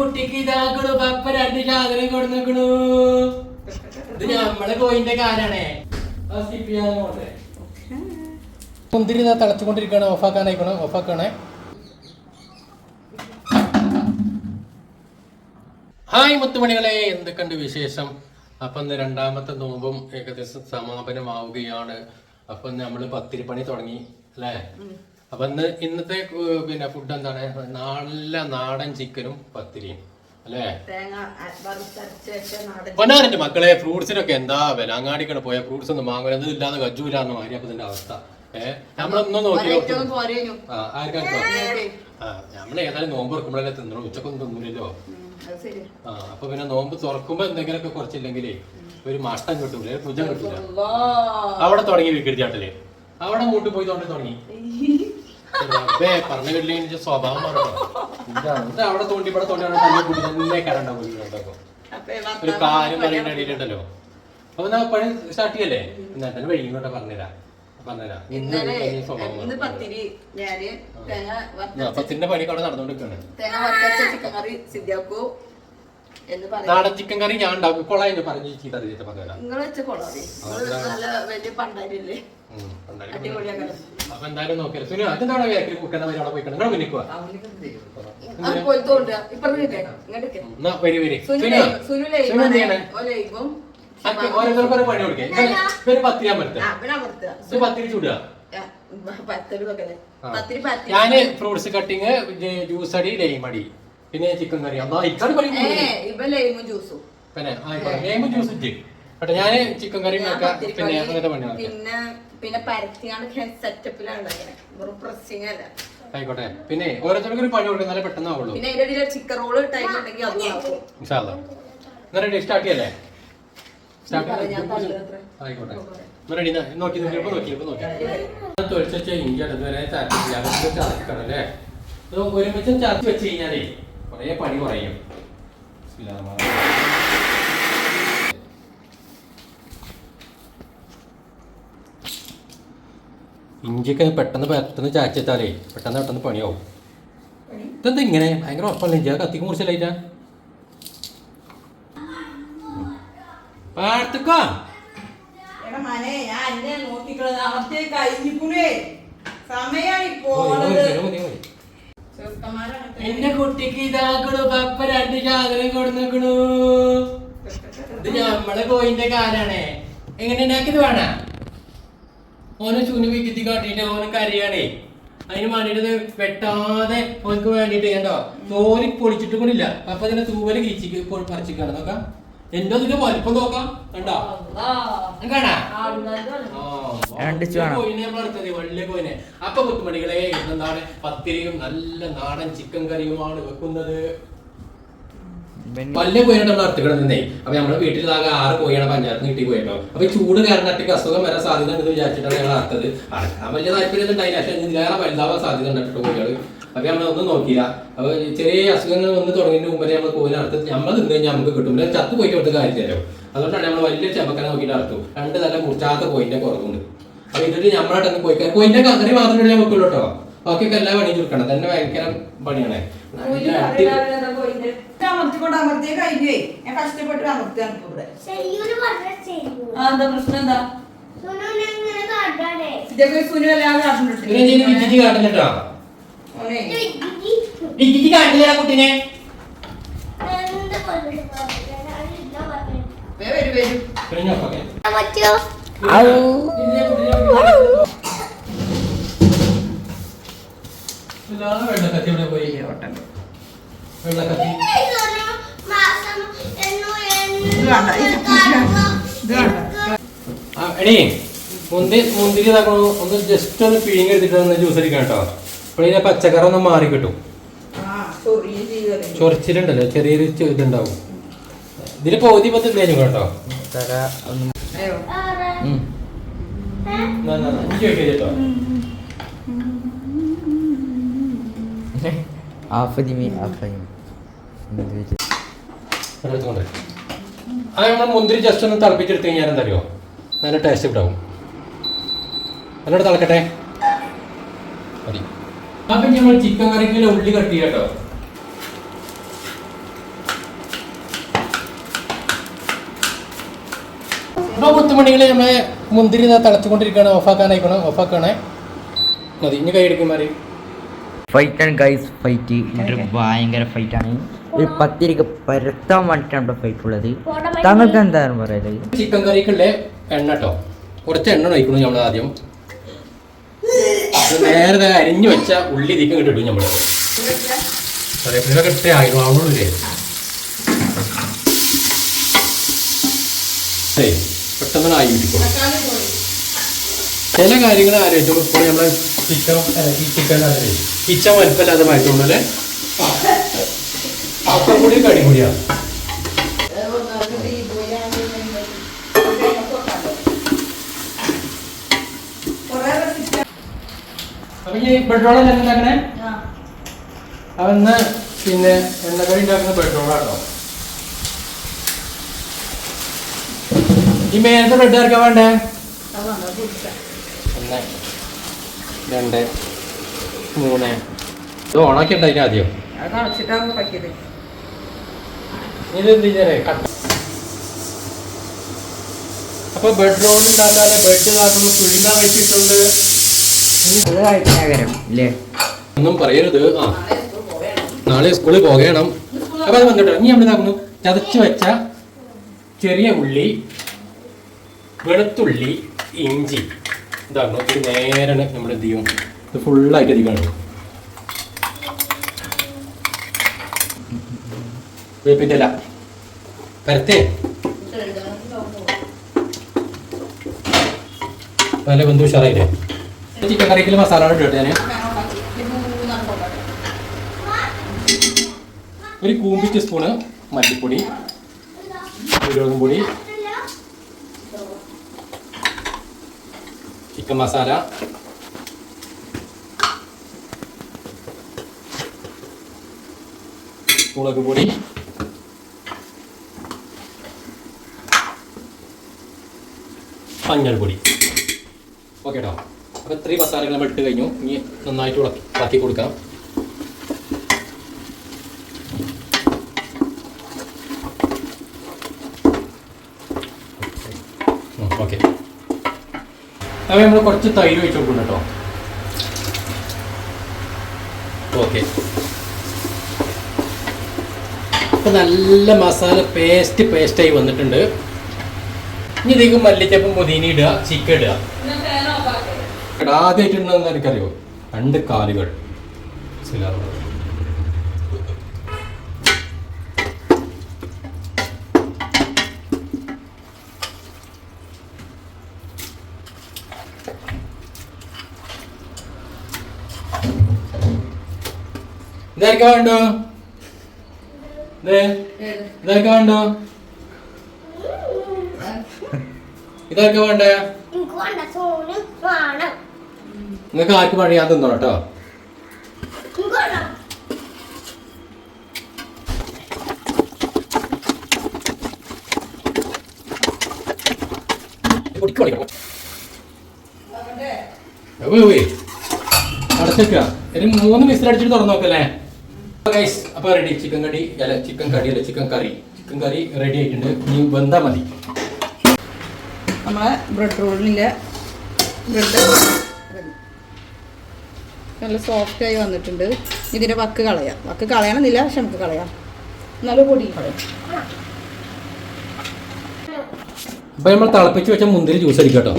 കുട്ടിക്ക് ഇതാക്കണു പപ്പ രണ്ട് സാധനം കൊടുക്കണു ഇത് നമ്മളെ കോയിന്റെ കാലാണേ മുന്തിരി തിളച്ചുകൊണ്ടിരിക്കുകയാണ് ഓഫാക്കാനായിക്കണോ ഓഫാക്കണേ. ഹായ് മുത്തുമണികളെ എന്തൊക്കെയുണ്ട് വിശേഷം? അപ്പൊ ഇന്ന് രണ്ടാമത്തെ നോമ്പും ഏകദേശം സമാപനമാവുകയാണ്. അപ്പൊ നമ്മൾ പത്തിരി പണി തുടങ്ങി അല്ലേ? അപ്പൊ ഇന്ന് ഇന്നത്തെ പിന്നെ ഫുഡ് എന്താണ്? നല്ല നാടൻ ചിക്കനും പത്തിരിയും. അല്ലേ? പൊന്നാരന്റെ മക്കളെ ഫ്രൂട്ട്സിനൊക്കെ എന്താ വില? അങ്ങാടിക്കട പോയ ഫ്രൂട്ട്സ് ഒന്നും വാങ്ങുന്നത് ഇത് ഇല്ലാതെ അപ്പൊ ഇതിന്റെ അവസ്ഥ. ഏഹ് നമ്മളൊന്നും നോക്കി നമ്മൾ ഏതായാലും നോമ്പ് തുറക്കുമ്പോഴല്ലേ തിന്നണം. ഉച്ചക്കൊന്നും തിന്നില്ലല്ലോ അത് ശരി. ആ അപ്പൊ പിന്നെ നോമ്പ് തുറക്കുമ്പോ എന്തെങ്കിലുമൊക്കെ കുറച്ചില്ലെങ്കിലേ ഒരു മഷ്ടം കിട്ടൂല ഒരു ഭുജം കിട്ടൂല. അവിടെ തുടങ്ങി ചാട്ടൽ അവിടെ കൂട്ടി പോയി തോണ്ടി തുടങ്ങി റബ്ബേ, പറഞ്ഞു കിട്ടില്ലെങ്കിൽ സ്വഭാവം മാറണം. ഇത് അവിടെ തോണ്ടി ഇവിടെ തോണ്ടി അവിടെ തല്ലി കൂടി തന്നെ കരണ്ട പോയി രണ്ടാക്കും. അപ്പൊ ഈ ഒരു കാര്യം പറയുന്ന ഇടയിലുണ്ടല്ലോ അപ്പൊ എന്നാ പണി സ്റ്റാർട്ട് ചെയ്യല്ലേ? എന്നാ തന്നെ വൈകിട്ട് പറഞ്ഞുതരാം. പറഞ്ഞുതരാം. ഇന്ന് ഇന്നലെ ഇന്ന്. പത്തിരി ഞാൻ തേങ്ങ പത്തിന്റെ പണിയൊക്കെ അവിടെ നടന്നുകൊണ്ടിരിക്കുകയാണ്. തേങ്ങ വറുത്തരച്ച ചിക്കൻ കറി പറയും നാടൻ ചിക്കൻ കറി ഞാൻ ഉണ്ടാക്കും. കൊളായി പറഞ്ഞു ചീത്ത പറഞ്ഞുതരാം അപ്പൊ എന്തായാലും നോക്കിയാലോ. സുനു അതെന്താണ് കുക്കുന്ന നിങ്ങൾ മുന്നിക്കുക എന്നാ വരി വരി. സുനു എന്ത് പണി കൊടുക്കേ. ഇവർ പത്തിരി അമർത്തുക പത്തിരി ചൂടുക. പത്തിരി ഞാൻ ഫ്രൂട്ട്സ് കട്ടിങ് ജ്യൂസ് അടി ലൈം അടി പിന്നെ ചിക്കൻ കറി. അതാ ഇക്കാട് ലൈമും ജ്യൂസും. പിന്നെ ലൈം ജ്യൂസ് ഇട്ട് കേട്ടോ ഞാൻ ചിക്കൻ കറി ഞാൻ വെക്കാം പിന്നെ അങ്ങനത്തെ പണി പിന്നെ പിന്നെ പരത്തിയാണ് സെറ്റപ്പിലാണ് പ്രസ്സിങ് അല്ല. ആയിക്കോട്ടെ. പിന്നെ ഓരോരുത്തർക്കും ഒരു പണി കൊടുക്കും നല്ല പെട്ടെന്ന് ആവുള്ളൂ പിന്നെ അതിന്റെ ഇടയിൽ ചിക്കൻ റോൾ ഇട്ടായിട്ടുണ്ടെങ്കിൽ അതും എന്നാ റെഡി സ്റ്റാർട്ട് ചെയ്യല്ലേ? ഞാൻ ഞാൻ. ആയിക്കോട്ടെ. റെഡി നോക്കി നോക്കി തൊഴിച്ച ഇഞ്ചി ഒരുമിച്ച് ചതച്ച് വെച്ച് കഴിഞ്ഞാലേ കുറേ പണി കുറയും. ഇഞ്ചിയൊക്കെ പെട്ടെന്ന് പെട്ടെന്ന് ചാച്ചെത്താലേ പെട്ടെന്ന് പെട്ടെന്ന് പണിയാവും. ഇതെന്താ ഇങ്ങനെ? ഭയങ്കര ഉറപ്പല്ല? ഇഞ്ചി കത്തിക്ക് മുറിച്ചില്ലായിട്ടാ പാടത്തേക്കോ? എടാ എന്റെ കുട്ടിക്ക് ഇതാക്കണു പപ്പ രണ്ട് സാധനം കൊടുക്കണു ഇത് നമ്മളെ കോയിന്റെ കാലാണേ. എങ്ങനെ ഉണ്ടാക്കിയത് വേണ? ഓനെ ചൂന് വിക്കത്തി കാട്ടിട്ട് ഓന് കരയാണേ. അതിന് വേണ്ടിട്ട് വെട്ടാതെ ഓനക്ക് വേണ്ടിട്ട് കണ്ടോ? തോലി പൊളിച്ചിട്ട് കൊണ്ടില്ല അപ്പൊ അതിന്റെ തൂവൽ കീച്ചിക്ക് പറിച്ചിക്കാണ്. നോക്കാം. എന്റെ അതിന്റെ വലിപ്പം നോക്കാം. കണ്ടോ? വലിയ കോയിനെ അപ്പൊ കുത്തുമണികളെ എന്താണ് പത്തിരിയും നല്ല നാടൻ ചിക്കൻ കറിയുമാണ് വെക്കുന്നത്. വലിയ കോയിനെ നമ്മൾ അറുത്തിക്കിടന്നേ അപ്പൊ നമ്മുടെ വീട്ടിൽ ആകെ ആറ് കോഴിയാണ് പഞ്ചായത്ത് കിട്ടി പോയിട്ടോ. അപ്പൊ ഈ ചൂട് കാരണം അസുഖം വരാൻ സാധ്യത ഉണ്ടെന്ന് വിചാരിച്ചിട്ടാണ് ഞങ്ങൾ അറുത്തത് അറക്കാൻ വലിയ താല്പര്യം ഉണ്ടായില്ല പക്ഷെ ഇതിലേറെ വലുതാവാൻ സാധ്യത ഉണ്ട് കോഴികൾ അപ്പൊ നമ്മൾ ഒന്നും നോക്കിയില്ല. അപ്പൊ ചെറിയ അസുഖങ്ങൾ വന്ന് തുടങ്ങിയതിന് മുമ്പേ നമ്മൾ കോയിനെ അർത്ഥം നമ്മൾ നിന്ന് കഴിഞ്ഞാൽ നമുക്ക് കിട്ടും. പിന്നെ ചത്ത് പോയിട്ട് കൊടുത്ത് കാര്യത്തിലോ അതുകൊണ്ടാണ് നമ്മൾ വലിയ ചെമ്പക്കനെ നോക്കിയിട്ട് അടുത്തു രണ്ട് നല്ല മുറിച്ചാത്ത കോയിന്റെ കുറവുണ്ട്. അപ്പോൾ ഇതിട്ട് നമ്മളായിട്ട് പോയിക്കാൻ കോയിന്റെ കറി മാത്രമേ നമുക്കുള്ളൂ കേട്ടോ ബാക്കിയൊക്കെ എല്ലാ പണിയും ചുരുക്കണം തന്നെ ഭയങ്കര പണിയാണ്. അമർത്തിയ കഴിഞ്ഞേ. ഞാൻ കഷ്ടപ്പെട്ട് അമർത്തിയാണ് എന്താ പ്രശ്നം? എന്താ. ഇതൊക്കെ സുനു അല്ലാതെ കാട്ടുന്നുണ്ട്. വിജിജി കാട്ടില്ല കുട്ടിനെ. വരൂ വരൂ. വെള്ളക്കത്തി ഇവിടെ പോയി വെള്ളക്കത്തി. എടീ മുന്തിരി മുന്തിരി ഒന്ന് ജസ്റ്റ് ഒന്ന് പിഴിഞ്ഞെടുത്തിട്ട് ഒന്ന് ജ്യൂസ് അടിക്കാം കേട്ടോ. ഇതിന്റെ പച്ചക്കറി ഒന്ന് മാറി കിട്ടും. ചൊറിച്ചിലുണ്ടല്ലോ ചെറിയൊരു ഇതുണ്ടാവും. ഇതിന് പൗതി പത്ത് കേട്ടോ. അത് നമ്മൾ മുന്തിരി ജസ്റ്റ് ഒന്ന് തിളപ്പിച്ചെടുത്ത് കഴിഞ്ഞാൽ എന്തറിയോ നല്ല ടേസ്റ്റ് ഉണ്ടാവും. നല്ലോണം തിളക്കട്ടെ. മതി. അപ്പൊ നമ്മൾ ചിക്കൻ കറിക്കുള്ള ഉള്ളി കട്ട് ചെയ്യാം കേട്ടോ. ഇപ്പോൾ കുത്തുമണികൾ നമ്മളെ മുന്തിരി തിളച്ചുകൊണ്ടിരിക്കുകയാണ്. ഓഫാക്കാനായിക്കണം ആക്കണേ മതി ഇനി കൈ എടുക്കും മാറി. ഫൈറ്റ് ആണ് ഗൈസ് ഫൈറ്റ് ഭയങ്കര ഫൈറ്റ് ആണ്. ഒരു പത്തിരിക്ക് പരത്താൻ വേണ്ടിട്ടാണ് ഇവിടെ ഫൈറ്റ് ഉള്ളത് താങ്കൾക്ക് എന്താണ് പറയുന്നത് ചിക്കൻ കറിക്കുള്ള എണ്ണ കേട്ടോ കുറച്ച് എണ്ണ ഒഴിക്കുന്നു നമ്മൾ ആദ്യം. നേരത്തെ അരിഞ്ഞു വെച്ച ഉള്ളി ഇതിക്ക് കിട്ടും നമ്മൾ കറിവേപ്പിലൊക്കെ ഇട്ടേ ആയിരുന്നു ആവണല്ലേ ഏയ് പെട്ടെന്ന് ആയി കിട്ടിക്കോളും. ചില കാര്യങ്ങൾ ആലോചിച്ചോളൂ ഇപ്പോൾ നമ്മളെ ചിക്കൻ ഈ ചിക്കൻ കിച്ചൻ വലിപ്പമില്ലാതെ മാറ്റുള്ളൂ അല്ലേ അപ്പം കൂടി കടി കൂടിയാണ്. അപ്പൊ ഈ ഉണ്ടാക്കണേ അവന്ന് പിന്നെ ഉണ്ടാക്കുന്ന പെട്രോളാട്ടോ ഈ മേലത്തെ ബ്രെഡ് ആർക്കാ വേണ്ടേ? ഒന്ന് രണ്ട് മൂന്ന്. ഇത് ഓണാക്കി ഉണ്ടായിരുന്നു ആദ്യം? ഇത് എന്ത് ചെയ്യാനേ കട്ട്. അപ്പൊ ബെഡ് റോൾ ഉണ്ടാക്കാതെ ബെഡ് പുഴുങ്ങാൻ വെച്ചിട്ടുണ്ട്. ഒന്നും പറയരുത്. ആ. നാളെ സ്കൂളിൽ പോകണം. അപ്പൊ അത് വന്നിട്ടോ? ഇനി നമ്മൾ ചതച്ച് വെച്ച ചെറിയ ഉള്ളി വെളുത്തുള്ളി ഇഞ്ചി. ഇതാക്കണം ഇത് നേരെ നമ്മൾ എന്ത് ചെയ്യും? ഇത് ഫുള്ളായിട്ട് അധികമാണ് വേപ്പിന്റെ ഇല. പരത്തേ. നല്ല ബന്ധു ഉഷാറായില്ലേ? ചിക്കൻ കറിക്കിൽ മസാല ഇട്ടോ ഞാൻ ഒരു കൂമ്പി ടീസ്പൂണ് മല്ലിപ്പൊടി കുരുമുളകും പൊടി ചിക്കൻ മസാല മുളക് പൊടി മഞ്ഞൾപ്പൊടി. ഓക്കെ കേട്ടോ അപ്പോൾ ഇത്രയും മസാലകൾ നമ്മൾ ഇട്ട് കഴിഞ്ഞു. ഇനി നന്നായിട്ട് ഇളക്കി കൊടുക്കാം ഓക്കെ. നമ്മൾ കുറച്ച് തൈര് വെച്ച് കൊടുക്കണം കേട്ടോ. ഓക്കെ. ഇപ്പം നല്ല മസാല പേസ്റ്റ് പേസ്റ്റായി വന്നിട്ടുണ്ട്. ഇനി ഇതിലേക്ക് മല്ലിച്ചപ്പും പുതിന ഇടുക ചിക്കൻ ഇടുക. എടാ, ആദ്യമായിട്ട് ഇടുന്നത് എനിക്കറിയോ? രണ്ട് കാലുകൾ. മനസ്സിലാവുന്നത് ഇതായിരിക്കും വേണ്ടോ ഇതൊക്കെ ഇതായിരിക്കും വേണ്ടോ? ഇതായിരിക്കും വേണ്ടേ എനിക്ക് വേണ്ട സോന് വേണം നിങ്ങൾക്ക് ആർക്ക് പണിയാൻ തന്നോ കേട്ടോ. മൂന്ന് മിസ്റ്റർ അടിച്ചിട്ട് തുറന്നു നോക്കല്ലേ അപ്പൊ റെഡി ചിക്കൻ കടി അല്ല ചിക്കൻ കടി അല്ല chicken curry chicken curry ready ആയിട്ടുണ്ട്. ഇനി വെന്താ മതി. നമ്മളെ ബ്രെഡ് റോളിന്റെ ബ്രെഡ് നല്ല സോഫ്റ്റ് ആയി വന്നിട്ടുണ്ട്. ഇതിന്റെ വക്ക് കളയാം. വക്ക് കളയണമെന്നില്ല പക്ഷെ നമുക്ക് കളയാം. നല്ല പൊടി കളയാം. അപ്പൊ നമ്മൾ തിളപ്പിച്ച് വെച്ച മുന്തിരി ജ്യൂസ് അടിക്കാം കേട്ടോ.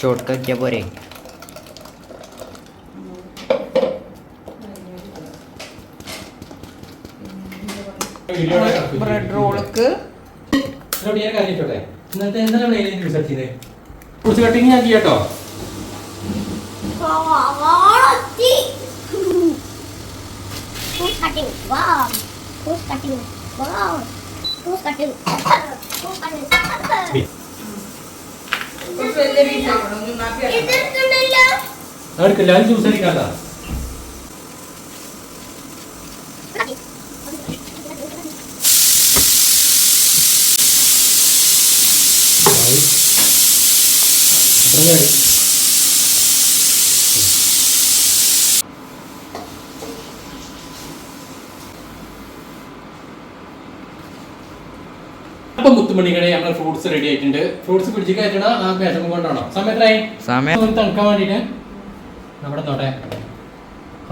ചോട്ടാക്കിയ പോരെ. ബ്രെഡ് റോൾക്ക്. ഞാൻ കാര്യം ഇന്നത്തെ എന്താണ് മെയിൻ ജ്യൂസ് അടിച്ചത് ഫ്രൂട്ട്സ് കട്ടിങ് ഞാൻ ചെയ്യാം കേട്ടോ വാളത്തി ജ്യൂസ് cutting? അപ്പൊ മുത്തുമണികളെ നമ്മുടെ ഫ്രൂട്ട്സ് റെഡി ആയിട്ടുണ്ട്. ഫ്രൂട്ട്സ് പിടിച്ച് കയറ്റണ. ആ മേശം കൊണ്ടാണോ? സമയത്തായി സമയം. തണുക്കാൻ വേണ്ടിയിട്ട്. നമ്മുടെ നോട്ടെ.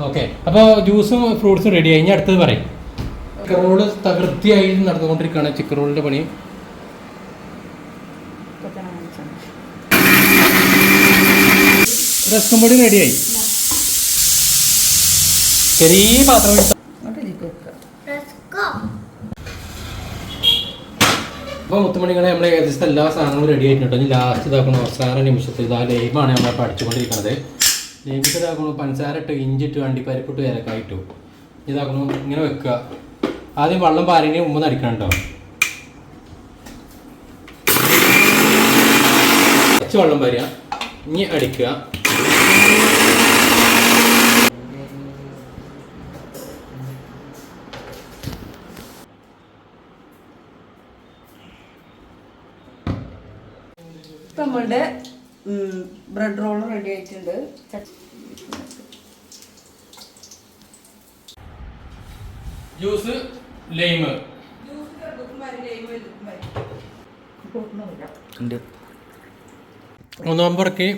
ഓക്കെ. അപ്പോൾ ജ്യൂസും ഫ്രൂട്ട്സും റെഡി ആയി. ഇനി അടുത്തത് പറയും. ചിക്കൻ റോൾ തകൃതിയായി നടന്നുകൊണ്ടിരിക്കുകയാണ്. ചിക്കൻ റോളിന്റെ പണി. റസ്കും പൊടി റെഡിയായി ചെറിയ പാത്രം. അപ്പോൾ മുത്തുമണികളെ നമ്മളെ ഏകദേശം എല്ലാ സാധനങ്ങളും റെഡി ആയിട്ടുണ്ട് ഇനി ലാസ്റ്റ് ഇതാക്കണം അവസാന നിമിഷത്തിൽ ഇതാ ലൈമാണ് നമ്മൾ പഠിച്ചുകൊണ്ടിരിക്കുന്നത് ലൈമിട്ട് ഇതാക്കണം പഞ്ചസാര ഇട്ട് ഇഞ്ചി ഇട്ട് അണ്ടിപ്പരിപ്പിട്ട് ഏലക്കായ ഇട്ടു. ഇതാക്കണം ഇങ്ങനെ വെക്കുക. ആദ്യം വെള്ളം പാരിന് മുമ്പ് നടിക്കണം കേട്ടോ. കുറച്ച് വെള്ളം പാരുക. ഇനി അടിക്കുക. ഇപ്പം നമ്മളുടെ ബ്രെഡ് റോൾ റെഡി ആയിട്ടുണ്ട്. Juice lime. ഉണ്ട്. നോമ്പുറക്കി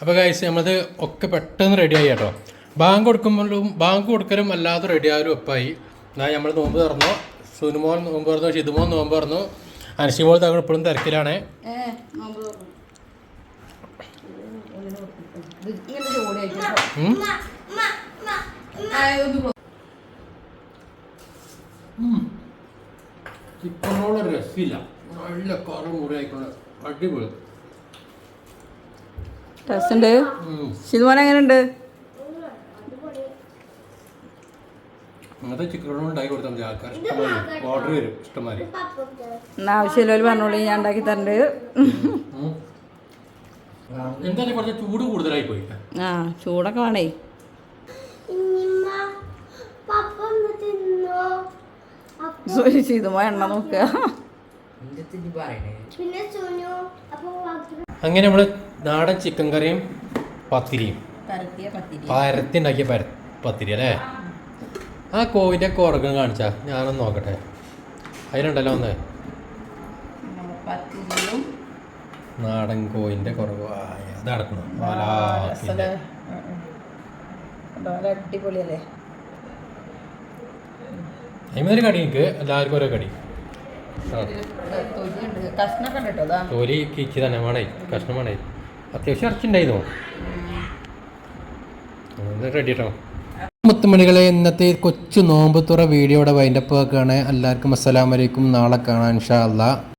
അപ്പോൾ കഴിച്ച് നമ്മളത് ഒക്കെ പെട്ടെന്ന് റെഡിയായി കേട്ടോ. ബാങ്ക് കൊടുക്കുമ്പോഴും ബാങ്ക് കൊടുക്കലും അല്ലാതെ റെഡിയായാലും ഒപ്പായി. എന്നാൽ നമ്മൾ നോമ്പ് തുറന്നു. സുനുമോൻ നോമ്പ് തുറന്നു ഷിതുമോൻ നോമ്പ് തുറന്നു. അനഷിമോൾ തങ്ങൾ ഇപ്പോഴും തിരക്കിലാണ്. റോൾ രസില്ല നല്ല കറ മുറി ആയിക്കോളെ അടിപൊളി ഉം. ശിതുമോൻ എങ്ങനെയുണ്ട്? അങ്ങനത്തെ ചിക്കൻ റോൾ ഉണ്ടാക്കി കൊടുത്താൽ മതി. ആൾക്കാർ ഇഷ്ടമായി ഓർഡർ വരും ഇഷ്ടമായി എന്നാ ആവശ്യമില്ല പറഞ്ഞോളൂ ഞാൻ ഉണ്ടാക്കി തരണ്ട്. എന്തായാലും കുറച്ച് ചൂട് കൂടുതലായി പോയി. ആ ചൂടൊക്കെ വേണേ. എണ്ണ നോക്കുക. അങ്ങനെ നമ്മൾ നാടൻ ചിക്കൻ കറിയും പത്തിരിയും. പരത്തി ഉണ്ടാക്കിയ പത്തിരി അല്ലേ? ആ കോവിന്റെ കുറകം കാണിച്ചാ. ഞാനൊന്ന് നോക്കട്ടെ. അതിലുണ്ടല്ലോ ഒന്ന്. നാടൻ കോയിന്റെ കുറവ്. അത് അടക്കണം രസല്ലേ നല്ല അടിപൊളിയല്ലേ? അതിമൊരു കടി എനിക്ക് എല്ലാവർക്കും ഓരോ കടി. തോലി കിച്ചി തന്നെ വേണേ. കഷ്ണം വേണേ. അത്യാവശ്യം ഇറച്ചിണ്ടായിരുന്നു റെഡി കേട്ടോ മുത്തുമണികളെ ഇന്നത്തെ കൊച്ചു നോമ്പ് തുറ വീഡിയോയുടെ വൈൻഡപ്പ് ആക്കുകയാണ് എല്ലാവർക്കും അസ്സലാമലൈക്കും നാളെ കാണാൻ ഇൻഷാ അല്ലാ